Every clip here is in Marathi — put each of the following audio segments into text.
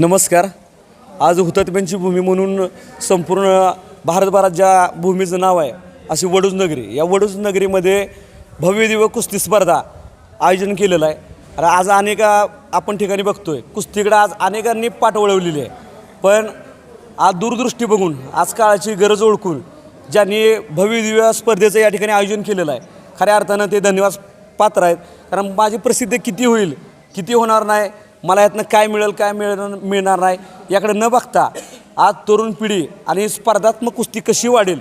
नमस्कार. आज हुतात्म्यांची भूमी म्हणून संपूर्ण भारतभरात ज्या भूमीचं नाव आहे अशी वडूज नगरी. या वडूज नगरीमध्ये भव्य दिव्य कुस्ती स्पर्धा आयोजन केलेलं आहे. आणि आज अनेका आपण ठिकाणी बघतो आहे कुस्तीकडे आज अनेकांनी पाठ वळवलेली आहे. पण आज दूरदृष्टी बघून आज काळाची गरज ओळखून ज्यांनी भव्य दिव्य स्पर्धेचं या ठिकाणी आयोजन केलेलं आहे खऱ्या अर्थानं ते धन्यवाद पात्र आहेत. कारण माझी प्रसिद्धी किती होईल किती होणार नाही मला यातनं काय मिळेल काय मिळणार मिळणार नाही याकडे न बघता आज तरुण पिढी आणि स्पर्धात्मक कुस्ती कशी वाढेल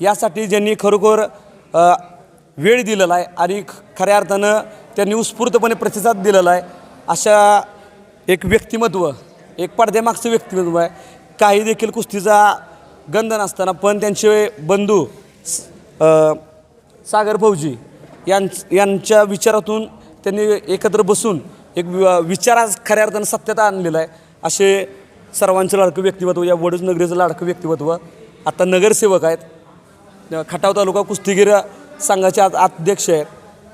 यासाठी ज्यांनी खरोखर वेळ दिलेला आहे आणि ख- खऱ्या अर्थानं त्यांनी उत्स्फूर्तपणे प्रतिसाद दिलेला आहे अशा एक व्यक्तिमत्व एक पडद्यामागचं व्यक्तिमत्व आहे. काही देखील कुस्तीचा गंध नसताना पण त्यांचे बंधू सागर फौजी यां यांच्या विचारातून त्यांनी एकत्र बसून एक वि- विचार आज खऱ्या अर्थानं सत्यता आणलेला आहे. असे सर्वांचं लाडकं व्यक्तिमत्व या वडूज नगरीचं लाडकं व्यक्तिमत्व आता नगरसेवक आहेत. खटाव तालुका कुस्तीगीर संघाचे आज अध्यक्ष आहेत.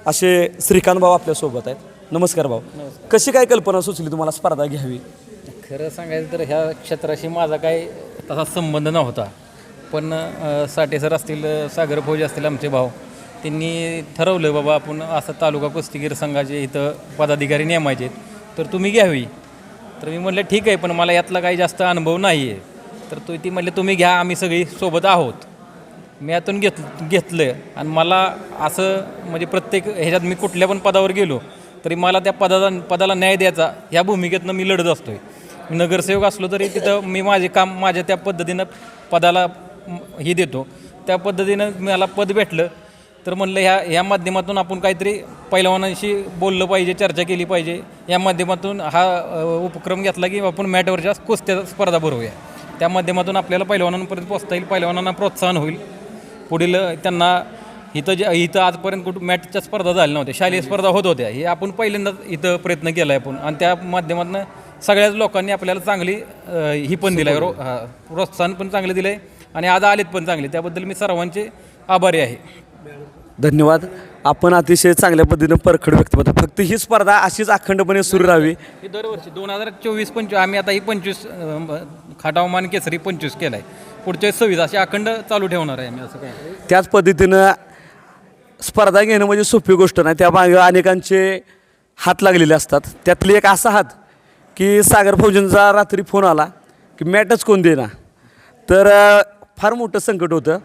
असे श्रीकांत भाऊ आपल्यासोबत आहेत. नमस्कार भाऊ. कशी काय कल्पना सुचली तुम्हाला स्पर्धा घ्यावी? खरं सांगायचं तर ह्या क्षेत्राशी माझा काही तसा संबंध नव्हता. पण साठे सर असतील सागर फौजी असतील आमचे भाऊ त्यांनी ठरवलं बाबा आपण असं तालुका कुस्तीगीर संघाचे इथं पदाधिकारी नेमायचे आहेत, तर तुम्ही घ्यावी. तर मी म्हटलं ठीक आहे पण मला यातला काही जास्त अनुभव नाही आहे तर तो ती म्हटलं तुम्ही घ्या आम्ही सगळी सोबत आहोत. मी यातून घेत घेतलं आणि मला असं म्हणजे प्रत्येक ह्याच्यात मी कुठल्या पण पदावर गेलो तरी मला त्या पदाला पदाला न्याय द्यायचा ह्या भूमिकेतनं मी लढत असतो आहे नगरसेवक असलो तरी तिथं मी माझे काम माझ्या त्या पद्धतीनं पदाला ही हे देतो. त्या पद्धतीनं मला पद भेटलं. तर म्हणलं ह्या ह्या माध्यमातून आपण काहीतरी पैलवानांशी बोललं पाहिजे चर्चा केली पाहिजे. या माध्यमातून हा उपक्रम घेतला की आपण मॅटवरच्या कुस्त्या स्पर्धा भरवूया. त्या माध्यमातून आपल्याला पैलवानांपर्यंत पोचता येईल पैलवानांना प्रोत्साहन होईल. पुढील त्यांना इथं जे इथं आजपर्यंत कुठं मॅटच्या स्पर्धा झाल्या नव्हत्या शालेय स्पर्धा होत होत्या. हे आपण पहिल्यांदाच इथं प्रयत्न केला आहे आपण. आणि त्या माध्यमातून सगळ्याच लोकांनी आपल्याला चांगली ही पण दिलं आहे रो प्रोत्साहन पण चांगलं दिलं आहे आणि आज आलेत पण चांगले. त्याबद्दल मी सर्वांचे आभारी आहे. धन्यवाद. आपण अतिशय चांगल्या पद्धतीनं परखड व्यक्तिमत्व फक्त ही स्पर्धा अशीच अखंडपणे सुरू राहावी. ही दरवर्षी दोन हजार चोवीस पंचवीस आम्ही आता ही पंचवीस खाटावमान केसरी पंचवीस केला आहे पुढच्या सव्वीस अशी अखंड चालू ठेवणार आहे आम्ही असं काय. त्याच पद्धतीनं स्पर्धा घेणं म्हणजे सोपी गोष्ट नाही. त्यामागे अनेकांचे हात लागलेले असतात. त्यातली एक असा हात की सागर फौजींचा रात्री फोन आला की मॅटच कोण देना तर फार मोठं संकट होतं.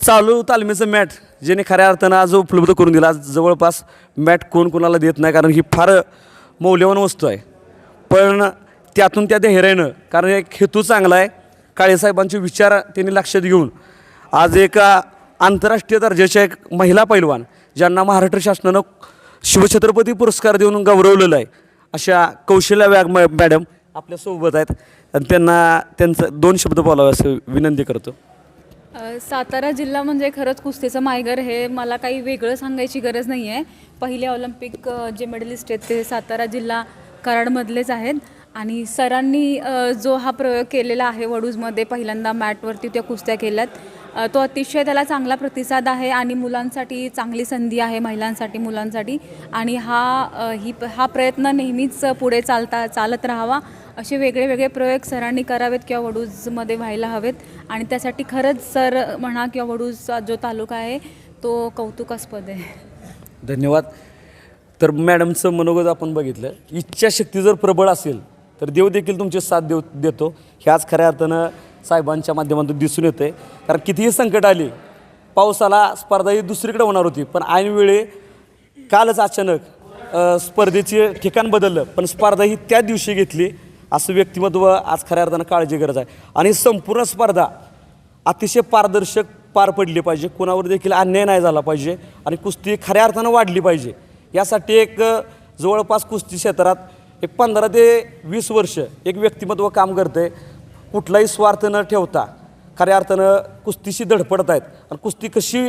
चालू तालमीचं मॅट ज्याने खऱ्या अर्थानं आज उपलब्ध करून दिला. आज जवळपास मॅट कोण कोणाला देत नाही कारण ही फार मौल्यवान वस्तू आहे. पण त्यातून त्या धैर्यानं कारण एक हेतू चांगला आहे. काळेसाहेबांचे विचार त्यांनी लक्षात घेऊन आज एका आंतरराष्ट्रीय दर्जाच्या एक महिला पैलवान ज्यांना महाराष्ट्र शासनानं शिवछत्रपती पुरस्कार देऊन गौरवलेलं आहे अशा कौशल्या व्याग मॅडम आपल्यासोबत आहेत. आणि त्यांना त्यांचं दोन शब्द बोलावे असं विनंती करतो. सातारा जिल्हा म्हणजे खरंच कुस्तीचं मायगर हे मला काही वेगळं सांगायची गरज नाही आहे. पहिले ऑलिम्पिक जे मेडलिस्ट आहेत ते सातारा जिल्हा कराडमधलेच आहेत. आणि सरांनी जो हा प्रयोग केलेला आहे वडूजमध्ये पहिल्यांदा मॅटवरती त्या कुस्त्या केल्यात. तो अतिशय त्याला चांगला प्रतिसाद आहे आणि मुलांसाठी चांगली संधी आहे महिलांसाठी मुलांसाठी. आणि हा ही हा प्रयत्न नेहमीच पुढे चालता चालत राहावा असे वेगळे वेगळे प्रयोग सरांनी करावेत किंवा वडूजमध्ये व्हायला हवेत. आणि त्यासाठी खरंच सर म्हणा किंवा वडूजचा जो तालुका आहे तो कौतुकास्पद आहे. धन्यवाद. तर मॅडमचं मनोगत आपण बघितलं. इच्छाशक्ती जर प्रबळ असेल तर देव देखील तुमचे साथ देव देतो. ह्याच खऱ्या अर्थानं साहेबांच्या माध्यमातून दिसून येतं आहे कारण कितीही संकट आली पावसाला स्पर्धा ही दुसरीकडे होणार होती. पण ऐनवेळी कालच अचानक स्पर्धेचे ठिकाण बदललं. पण स्पर्धा ही त्या दिवशी घेतली असं व्यक्तिमत्व आज खऱ्या अर्थानं काळजी गरज आहे. आणि संपूर्ण स्पर्धा अतिशय पारदर्शक पार पडली पाहिजे. कोणावर देखील अन्याय नाही झाला पाहिजे आणि कुस्ती खऱ्या अर्थानं वाढली पाहिजे. यासाठी एक जवळपास कुस्ती क्षेत्रात एक पंधरा ते वीस वर्ष एक व्यक्तिमत्व काम करतं आहे कुठलाही स्वार्थ न ठेवता खऱ्या अर्थानं कुस्तीशी धडपडत आहेत. आणि कुस्ती कशी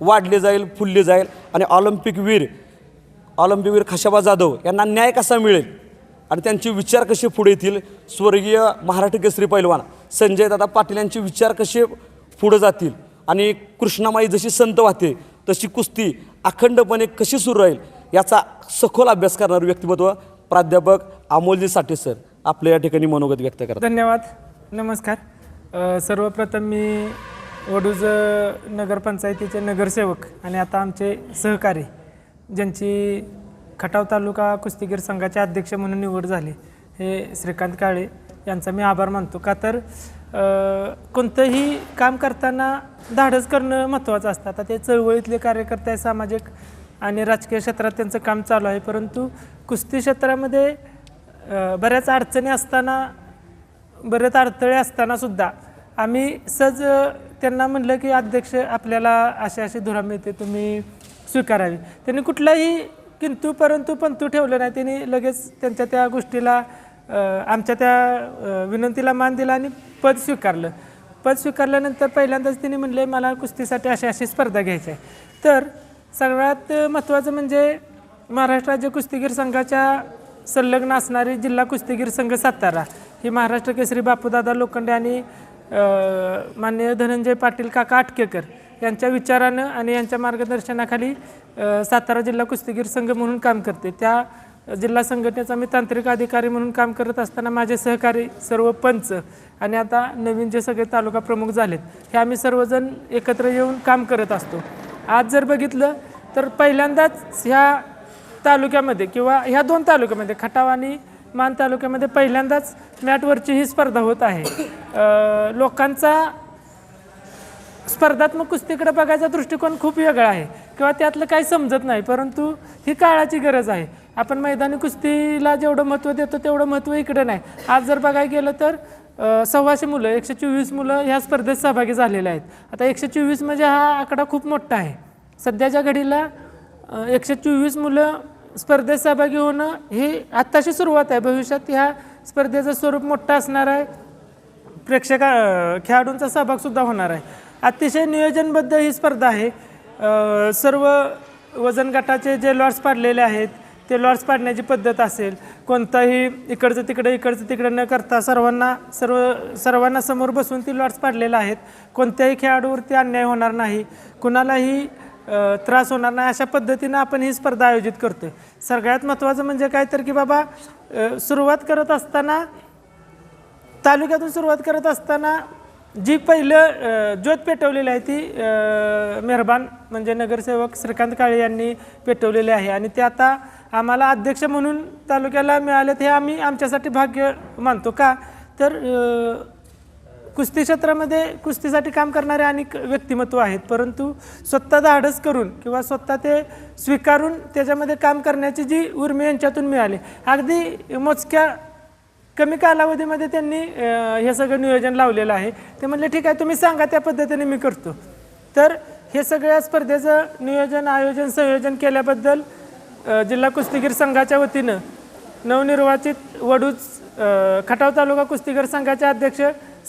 वाढली जाईल फुलली जाईल आणि ऑलिम्पिक वीर ऑलिम्पिकवीर खशाबा जाधव यांना न्याय कसा मिळेल आणि त्यांचे विचार कसे पुढे येतील? स्वर्गीय महाराष्ट्र केसरी पैलवान संजय दादा पाटील यांचे विचार कसे पुढे जातील? आणि कृष्णामाई जशी संत वाहते तशी कुस्ती अखंडपणे कशी सुरू राहील? याचा सखोल अभ्यास करणारं व्यक्तिमत्व प्राध्यापक अमोलजी साठे सर आपल्या या ठिकाणी मनोगत व्यक्त करतात. धन्यवाद. नमस्कार. अ, सर्वप्रथम मी वडूज अ, नगरपंचायतीचे नगरसेवक आणि आता आमचे सहकारी ज्यांची खटाव तालुका कुस्तीगीर संघाचे अध्यक्ष म्हणून निवड झाली हे श्रीकांत काळे यांचा मी आभार मानतो. का तर अ, कोणतंही काम करताना धाडस करणं महत्त्वाचं असतं. आता ते चळवळीतले कार्यकर्ते आहे सामाजिक आणि राजकीय क्षेत्रात त्यांचं काम चालू आहे परंतु कुस्ती क्षेत्रामध्ये अ, बऱ्याच अडचणी असताना बरेच अडथळे असताना सुद्धा आम्ही सहज त्यांना म्हणलं की अध्यक्ष आपल्याला अशी अशी धुरा मिळते तुम्ही स्वीकारावी. त्यांनी कुठलाही किंतु परंतु पंतू ठेवलं नाही. त्यांनी लगेच त्यांच्या त्या गोष्टीला आमच्या त्या विनंतीला मान दिला आणि पद स्वीकारलं. पद स्वीकारल्यानंतर पहिल्यांदाच त्यांनी म्हणले मला कुस्तीसाठी अशी अशी स्पर्धा घ्यायची आहे. तर सगळ्यात महत्त्वाचं म्हणजे महाराष्ट्र राज्य कुस्तीगीर संघाच्या संलग्न असणारी जिल्हा कुस्तीगीर संघ सातारा. ही महाराष्ट्र केसरी बापूदादा लोखंडे आणि माननीय धनंजय पाटील काका आटकेकर यांच्या विचारानं आणि यांच्या मार्गदर्शनाखाली सातारा जिल्हा कुस्तीगीर संघ म्हणून काम करते. त्या जिल्हा संघटनेचा मी तांत्रिक अधिकारी म्हणून काम करत असताना माझे सहकारी सर्व पंच आणि आता नवीन जे सगळे तालुका प्रमुख झालेत हे आम्ही सर्वजण एकत्र येऊन काम करत असतो. आज जर बघितलं तर पहिल्यांदाच ह्या तालुक्यामध्ये किंवा ह्या दोन तालुक्यामध्ये खटाव आणि मान तालुक्यामध्ये पहिल्यांदाच मॅटवरची ही स्पर्धा होत आहे. लोकांचा स्पर्धात्मक कुस्तीकडे बघायचा दृष्टिकोन खूप वेगळा आहे. किंवा त्यातलं काही समजत नाही परंतु ही काळाची गरज आहे. आपण मैदानी कुस्तीला जेवढं महत्त्व देतो तेवढं महत्त्व इकडे नाही. आज जर बघायला गेलं तर सव्वाशे मुलं एकशे चोवीस मुलं ह्या स्पर्धेत सहभागी झालेले आहेत. आता एकशे चोवीस म्हणजे हा आकडा खूप मोठा आहे. सध्याच्या घडीला एकशे चोवीस मुलं स्पर्धेत सहभागी होणं ही आत्ताशी सुरुवात आहे. भविष्यात ह्या स्पर्धेचं स्वरूप मोठं असणार आहे. प्रेक्षका खेळाडूंचा सहभागसुद्धा होणार आहे. अतिशय नियोजनबद्ध ही स्पर्धा आहे. सर्व वजन गटाचे जे लॉट्स पाडलेले आहेत ते लॉट्स पाडण्याची पद्धत असेल कोणताही इकडचं तिकडं इकडचं तिकडं न करता सर्वांना सर्व सर्वांना समोर बसून ती लॉट्स पाडलेल्या आहेत. कोणत्याही खेळाडूवरती अन्याय होणार नाही. कुणालाही त्रास होणार नाही. अशा पद्धतीनं आपण ही स्पर्धा आयोजित करतो सगळ्यात महत्त्वाचं म्हणजे काय तर की बाबा सुरुवात करत असताना तालुक्यातून सुरुवात करत असताना जी पहिलं ज्योत पेटवलेली आहे ती मेहरबान म्हणजे नगरसेवक श्रीकांत काळे यांनी पेटवलेली आहे. आणि ते आता आम्हाला अध्यक्ष म्हणून तालुक्याला मिळालेत हे आम्ही आमच्यासाठी भाग्य मानतो का? तर कुस्ती क्षेत्रामध्ये कुस्तीसाठी काम करणारे अनेक व्यक्तिमत्व आहेत परंतु स्वतः धाडस करून किंवा स्वतः ते स्वीकारून त्याच्यामध्ये काम करण्याची जी उर्मी यांच्यातून मिळाली. अगदी मोजक्या कमी कालावधीमध्ये त्यांनी हे सगळं नियोजन लावलेलं आहे. ते म्हणले ठीक आहे तुम्ही सांगा त्या पद्धतीने मी करतो. तर हे सगळ्या स्पर्धेचं नियोजन आयोजन संयोजन केल्याबद्दल जिल्हा कुस्तीगीर संघाच्या वतीनं नवनिर्वाचित वडूज खटाव तालुका कुस्तीगीर संघाचे अध्यक्ष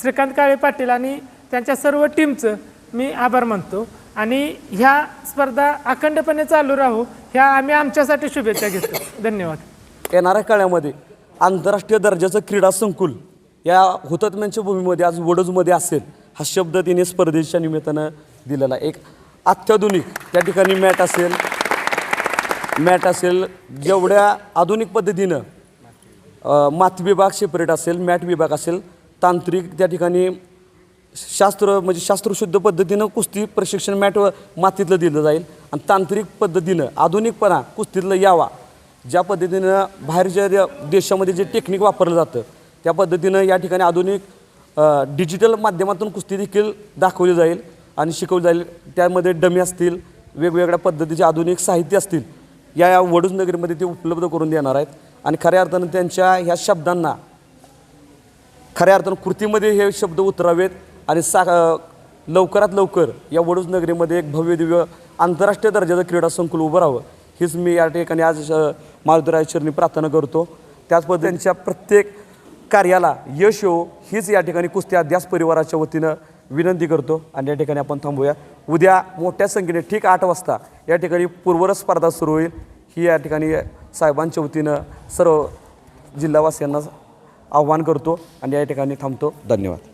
श्रीकांत काळे पाटील आणि त्यांच्या सर्व टीमचं मी आभार मानतो. आणि ह्या स्पर्धा अखंडपणे चालू राहू ह्या आम्ही आमच्यासाठी शुभेच्छा घेतो. धन्यवाद. येणाऱ्या काळामध्ये आंतरराष्ट्रीय दर्जाचं क्रीडा संकुल या हुतात्म्यांच्या भूमीमध्ये आज वडोजमध्ये असेल हा शब्द तिने स्पर्धेच्या निमित्तानं दिलेला आहे. एक अत्याधुनिक त्या ठिकाणी मॅट असेल मॅट असेल जेवढ्या आधुनिक पद्धतीनं अ, माती विभाग सेपरेट असेल मॅट विभाग असेल तांत्रिक त्या ठिकाणी शास्त्र म्हणजे शास्त्रशुद्ध पद्धतीनं कुस्ती प्रशिक्षण मॅट मातीतलं दिलं जाईल. आणि तांत्रिक पद्धतीनं आधुनिकपणा कुस्तीतलं यावा. ज्या पद्धतीनं बाहेरच्या देशामध्ये जे टेक्निक वापरलं जातं त्या पद्धतीनं या ठिकाणी आधुनिक डिजिटल माध्यमातून कुस्ती देखील दाखवली जाईल आणि शिकवली जाईल. त्यामध्ये डमी असतील वेगवेगळ्या पद्धतीचे आधुनिक साहित्य असतील या या वडूज नगरीमध्ये ते उपलब्ध करून देणार आहेत. आणि खऱ्या अर्थानं त्यांच्या ह्या शब्दांना खऱ्या अर्थानं कृतीमध्ये हे शब्द उतरावेत आणि सा लवकरात लवकर या वडूज नगरीमध्ये एक भव्य दिव्य आंतरराष्ट्रीय दर्जाचं क्रीडा संकुल उभं राहावं हीच मी या ठिकाणी आज मारुतीराजेश्वरनी प्रार्थना करतो. त्याच त्यांच्या प्रत्येक कार्याला यश येवो हीच या ठिकाणी कुस्ती अध्यास परिवाराच्या वतीनं विनंती करतो. आणि या ठिकाणी आपण थांबूया. उद्या मोठ्या संख्येने ठीक आठ वाजता या ठिकाणी पूर्वर स्पर्धा सुरू होईल. ही या ठिकाणी साहेबांच्या वतीनं सर्व जिल्हावासियांना आव्हान करतो आणि या ठिकाणी थांबतो. धन्यवाद.